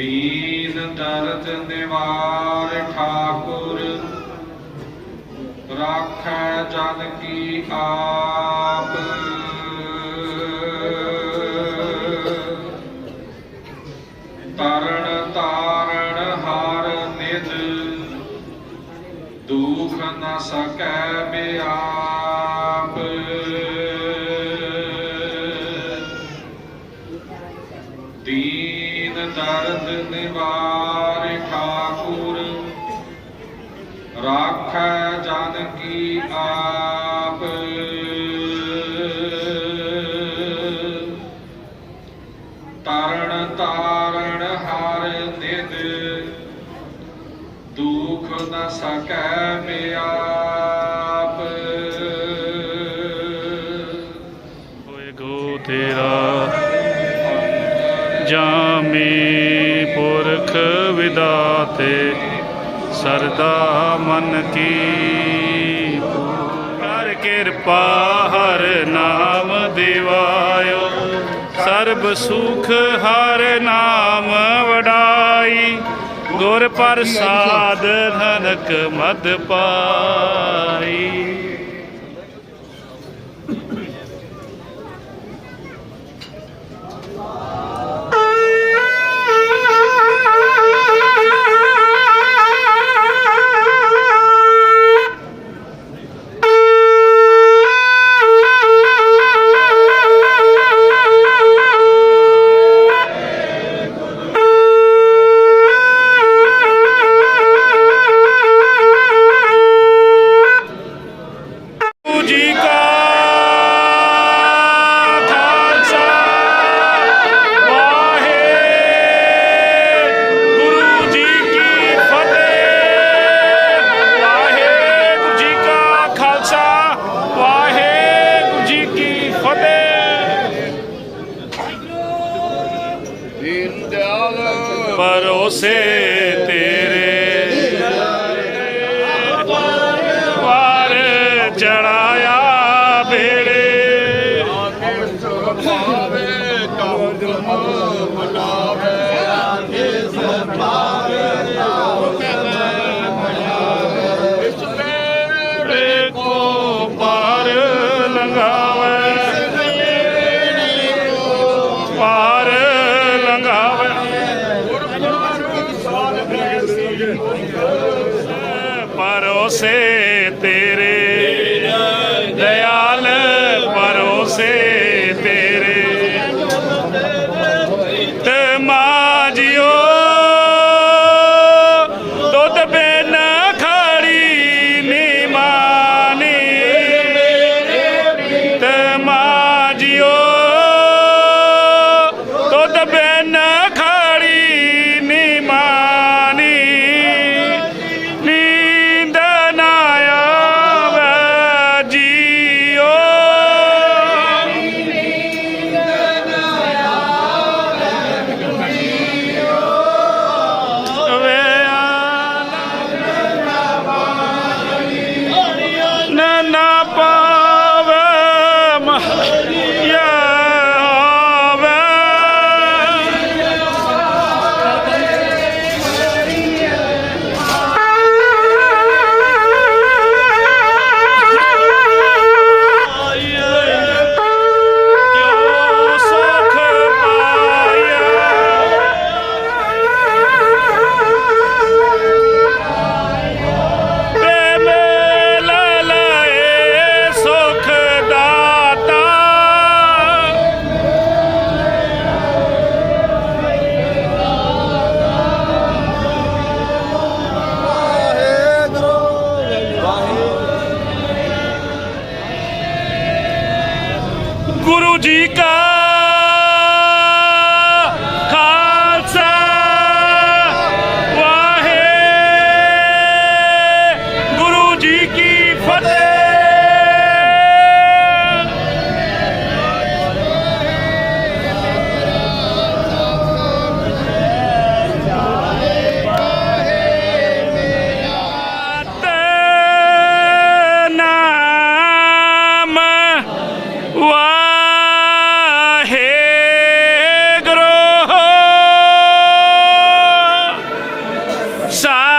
ਦੀਨ ਦਰਦ ਨਿਵਾਰ ਠਾਕੁਰ, ਰਾਖੈ ਜਨ ਕੀ ਆਪ। ਤਰਨ ਤਾਰਨ ਹਰ ਨਿਜ, ਦੁਖ ਨ ਸਕੈ ਬਿਆਪ। ਨਿਵਾਰ ਠਾਕੁਰ। ਰਾਖੈ ਜਨ ਕੀ ਆਪ। ਤਰਣ ਤਾਰਣ ਹਰ ਨਿਦ ਦੁਖ ਨ ਸਕੈ ਬਿਆਪ ਹੋਏ ਗੋ ਤੇਰਾ। ਜਾਮੀ ਵਿਦਾਤੇ ਸਰਦਾ ਮਨ ਕੀ ਕਰ ਕਿਰਪਾ ਹਰ ਨਾਮ ਦਿਵਾਇਓ। ਸਰਬ ਸੁਖ ਹਰ ਨਾਮ ਵਡਾਈ। ਗੁਰ ਪ੍ਰਸਾਦ ਧਨਕ ਮਦ ਪਾਈ। ਪਰੋਸੇ ਤੇਰੇ। ਵਾਰ ਚੜਾਇਆ ਬੇੜੇ। ਪਾਵੇ ਕੰਮ ਪਰੋਸੇ ਤੇਰੇ ਗੁਰੂ ਜੀ ਕਾ side.